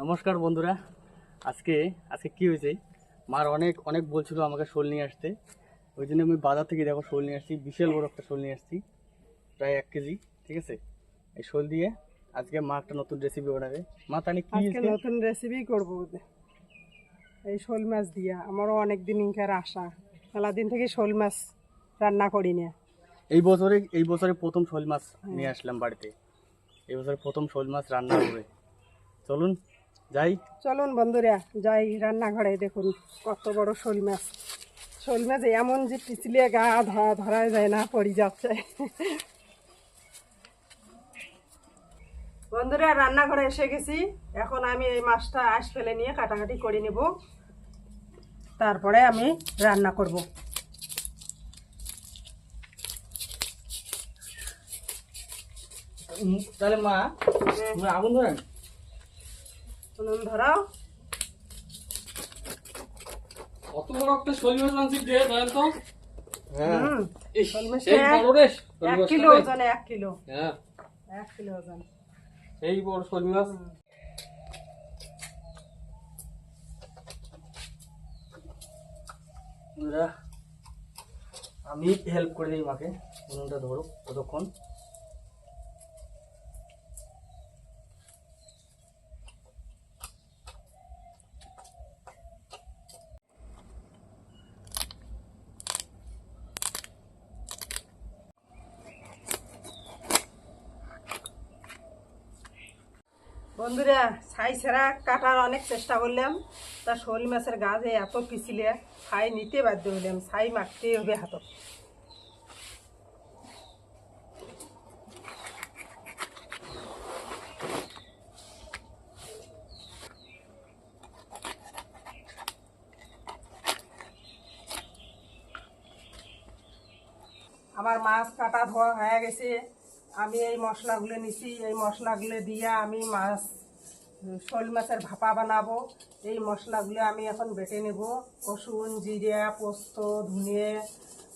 নমস্কার বন্ধুরা। আজকে আজকে কি হয়েছে? মার অনেক অনেক বলছিল আমাকে শোল নিয়ে আসতে। ওই জন্য আমি বাজার থেকে দেখো শোল নিয়ে আসছি বিশাল বড় একটা শোল নিয়ে আসছি প্রায় এক কেজি ঠিক আছে? এই শোল দিয়ে আজকে মা একটা নতুন রেসিপি বানাবে। মা তানি কি নতুন রেসিপি করব এই শোল মাছ দিয়া। আমারও অনেক দিন ইনকার আশা। মেলা দিন থেকে শোল মাছ রান্না করি না। এই বছরে এই বছরে প্রথম শোল মাছ নিয়ে আসলাম বাড়িতে। এই বছরে প্রথম শোল মাছ রান্না হবে। চলুন যাই। চলুন বন্ধুরা যাই রান্নাঘরে দেখুন কত বড় শোল মাছ। শোল মাছ এমন যে পিছলে গা ধরা ধরা যায় না পড়ে যাচ্ছে। বন্ধুরা রান্নাঘরে এসে গেছি। এখন আমি এই মাছটা আঁশ ফেলে নিয়ে কাটাকাটি করে নেব। তারপরে আমি রান্না করব। তাহলে মা তুমি আগুন ধরেন? নুন ধরাও। কত বড় একটা শৈল মাছ আনছি দে ধরেন তো? হ্যাঁ। হুম। শোল মাছটা সেই বড় রে এক কিলো ওজনে এক কিলো। হ্যাঁ। এক কিলো ওজন। সেই বড় শৈল মাছ আমি হেল্প করে দিই মাকে উনুনটা ধরো কতক্ষণ। বন্ধুরা ছাই কাটার অনেক চেষ্টা করলাম। তা শোল মাছের গাছে এত পিছিলে, ছাই নিতে বাধ্য হলাম ছাই মাখতেই হবে হাতত। আমার মাছ কাটা ধোয়া হয়ে গেছে। আমি এই মশলাগুলো নিছি, এই মশলাগুলো দিয়ে আমি মাছ শোল মাছের ভাপা বানাবো। এই মশলাগুলো আমি এখন বেটে নেব। রসুন জিরা পোস্ত ধনিয়ে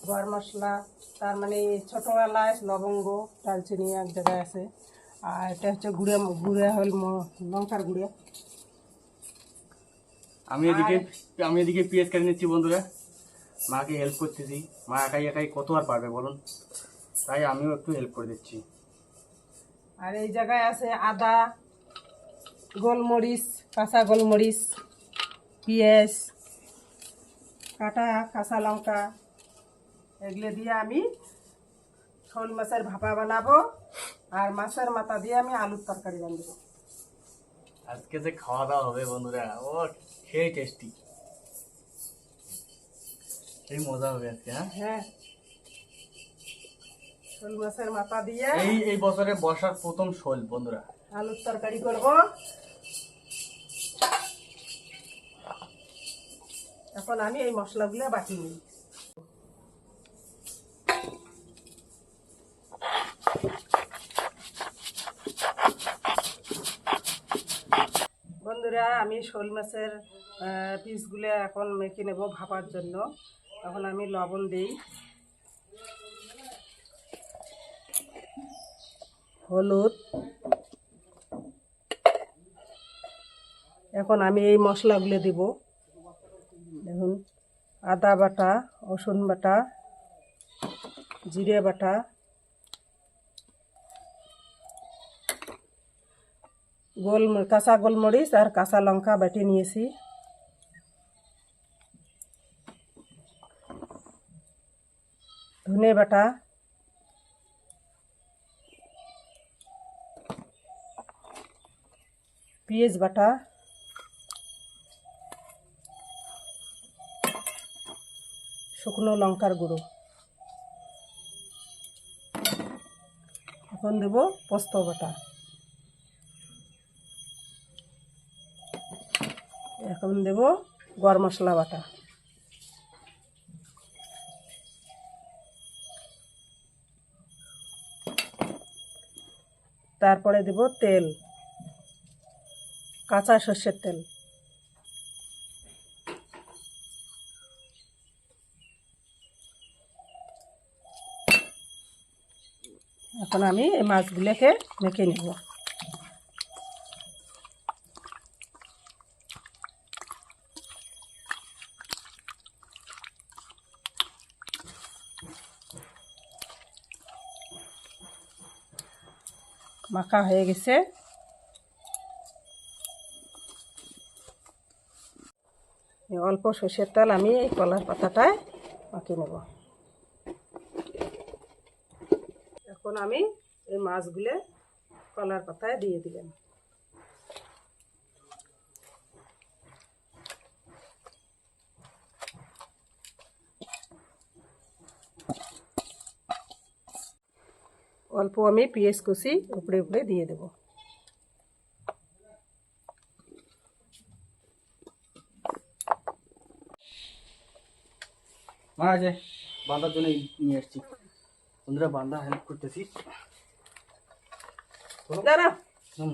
গরম মশলা তার মানে ছোটো এলাচ লবঙ্গ দালচিনি এক জায়গায় আছে। আর এটা হচ্ছে গুঁড়ে গুঁড়ে হল লঙ্কার গুঁড়ে। আমি এদিকে আমি এদিকে পেঁয়াজ কেটে নিচ্ছি বন্ধুরা। মাকে হেল্প করতেছি। মা একাই একাই কত আর পারবে বলুন? তাই আমিও একটু হেল্প করে দিচ্ছি। আর এই জায়গায় আছে আদা গোলমরিচ কাঁচা গোলমরিচ পেঁয়াজ কাটা কাঁচা লঙ্কা এগুলো দিয়ে আমি শোল মাছের ভাপা বানাবো আর মাছের মাথা দিয়ে আমি আলুর তরকারি বানাবো। আজকে যে খাওয়া দাওয়া হবে বন্ধুরা ও সেই টেস্টি সেই মজা হবে আজকে হ্যাঁ? হ্যাঁ। শোল মাছের মাথা দিয়ে এই এই বছরে বর্ষার প্রথম শোল বন্ধুরা। আলুর তরকারি করব। এখন আমি এই মশলাগুলো বাটি নিই। বন্ধুরা, আমি শোল মাছের পিসগুলো এখন মেখে নেব ভাপার জন্য। এখন আমি লবণ দিই। হলুদ। এখন আমি এই মশলাগুলো দিব। দেখুন, আদা বাটা, রসুন বাটা, জিরে বাটা। গোল, কাঁচা গোলমরিচ আর কাঁচা লঙ্কা বেটে নিয়েছি। ধনে বাটা। পেঁয়াজ বাটা। শুকনো লঙ্কার গুঁড়ো। এখন দেব পোস্ত বাটা। এখন দেব গরম মশলা বাটা। তারপরে দেব তেল, কাঁচা সর্ষের তেল। এখন আমি এই মাছগুলোকে মেখে নেব। মাখা হয়ে গেছে। অল্প সর্ষের তেল আমি এই কলার পাতাটায় মাখিয়ে নেব। এখন আমি এই মাছগুলো কলার পাতায় দিয়ে দিলাম। অল্প আমি পেঁয়াজ কষি উপরে উপরে দিয়ে দেব। মা আছে বান্ধার জন্য নিয়ে এসছি। বন্ধুরা বান্ধা হেল্প করতেছি দাঁড়া হুম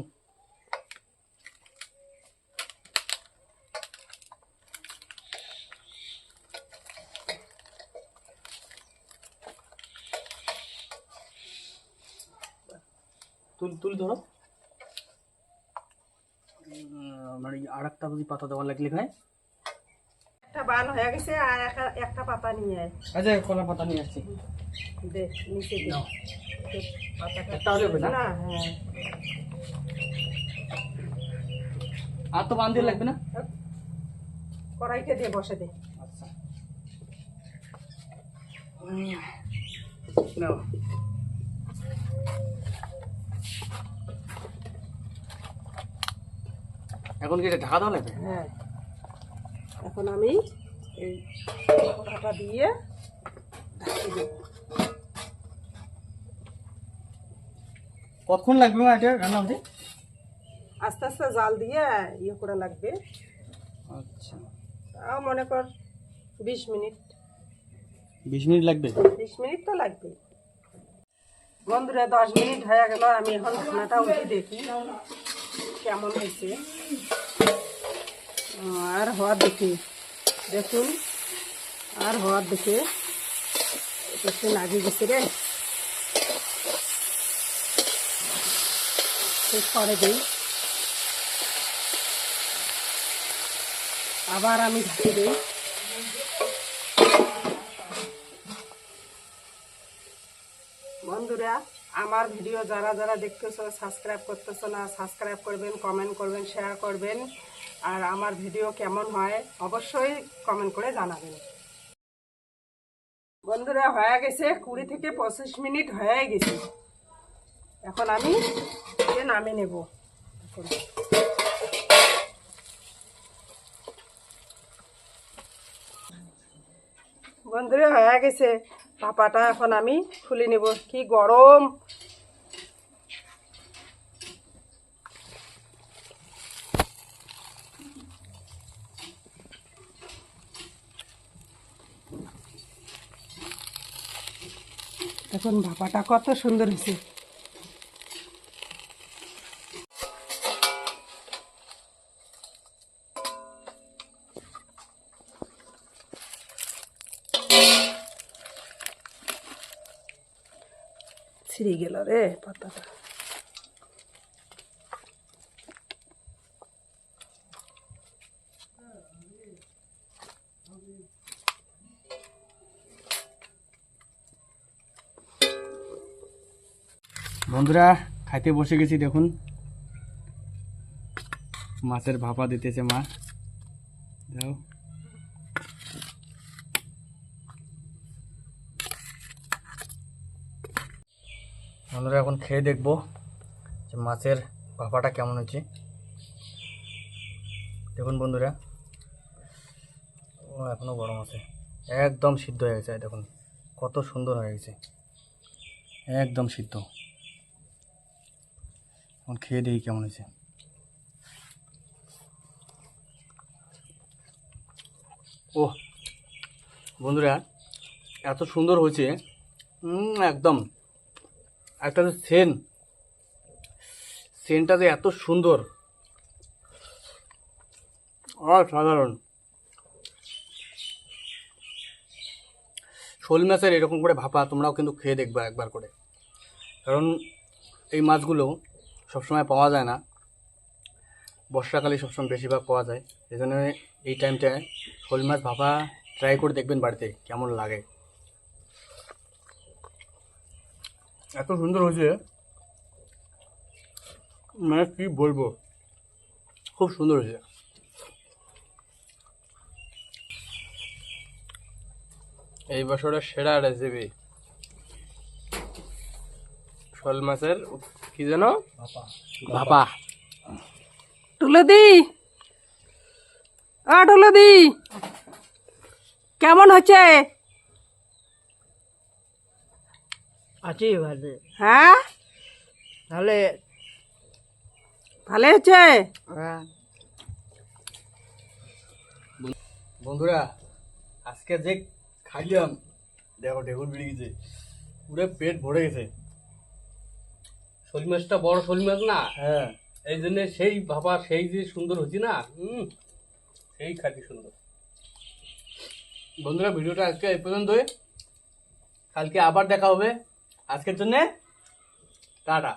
তুল তুল ধরো উম, মানে আর একটা যদি পাতা দেওয়ার লাগলে খায় একটা বান হয়ে গেছে আর একটা- পাতা নিয়ে আয়। আচ্ছা কলা পাতা নিয়ে আসছি। দে নিচে দে। পাতাটা হবে না? না হ্যাঁ। আর তো বান্ধে লাগবে না? কড়াইতে দিয়ে বসে দে। আচ্ছা। নাও। এখন কি এটা ঢাকা দেওয়া লাগবে? হ্যাঁ। এখন আমি এই কড়াটা দিয়ে ঢাকি দেব। কতক্ষণ লাগবে মা এটা রান্না হতে? আস্তে আস্তে জাল দিয়ে ইয়ে করা লাগবে। আচ্ছা। তাও মনে কর বিশ মিনিট। বিশ মিনিট লাগবে? বিশ মিনিট তো লাগবে। বন্ধুরা দশ মিনিট হয়ে গেল। আমি এখন খানাটা উঠে দেখি কেমন হয়েছে। আর হওয়ার দেখি দেখুন, আর হওয়ার দেখে একটু লাগে গেছে রে। শেষ করে দিই। আবার আমি ঢাকি দিই। বন্ধুরা আমার ভিডিও যারা যারা দেখতেছো সাবস্ক্রাইব করতেছো না সাবস্ক্রাইব করবেন কমেন্ট করবেন শেয়ার করবেন। আর আমার ভিডিও কেমন হয়, অবশ্যই কমেন্ট করে জানাবেন। বন্ধুরা, হয়ে গেছে কুড়ি থেকে পঁচিশ মিনিট হয়ে গেছে। এখন আমি এ নামিয়ে নেব। বন্ধুরা, হয়ে গেছে। পাপাটা এখন আমি খুলে নেব। কি গরম! এখন ভাপাটা কত সুন্দর হয়েছে। ছিঁড়ে গেল রে পাতাটা। বন্ধুরা, খাইতে বসে গেছি, দেখুন। মাছের ভাপা দিতেছে মা। দাও বন্ধুরা, এখন খেয়ে দেখব যে মাছের ভাপাটা কেমন হচ্ছে দেখুন বন্ধুরা, ও এখনও গরম আছে একদম সিদ্ধ হয়ে গেছে, দেখুন। কত সুন্দর হয়ে গেছে। একদম সিদ্ধ। এখন খেয়ে দেখি কেমন হয়েছে। ও বন্ধুরা, এত সুন্দর হয়েছে। একদম। একটা যে সেন, সেনটা যে এত সুন্দর। অসাধারণ। শোল মাছের এরকম করে ভাপা তোমরাও কিন্তু খেয়ে দেখবে একবার করে। কারণ এই মাছগুলো সবসময় পাওয়া যায় না। বর্ষাকালে সবসময় বেশিরভাগ পাওয়া যায়। এই জন্য এই টাইমটায় শোল মাছ ভাপা ট্রাই করে দেখবেন বাড়িতে, কেমন লাগে। এত সুন্দর হয়েছে। মানে কি বলব? খুব সুন্দর হয়েছে। এই বছরের সেরা রেসিপি শোল মাছের কি যেন? ভাপা তুলে দি। আ তুলে দি। কেমন হচ্ছে? আছি ভালো। হ্যাঁ? তাহলে ভালো হচ্ছে? হ্যাঁ। বন্ধুরা আজকে যে খাইলাম দেখো ঢেকুর বেড়ে গেছে। পুরো পেট ভরে গেছে। শোল মাছটা বড় শোল মাছ না? হ্যাঁ। এই জন্য সেই ভাবা সেই যে সুন্দর হচ্ছে না? হুম সেই খাটি সুন্দর। বন্ধুরা ভিডিওটা আজকে এই পর্যন্তই। কালকে আবার দেখা হবে। আজকের জন্যে টাটা।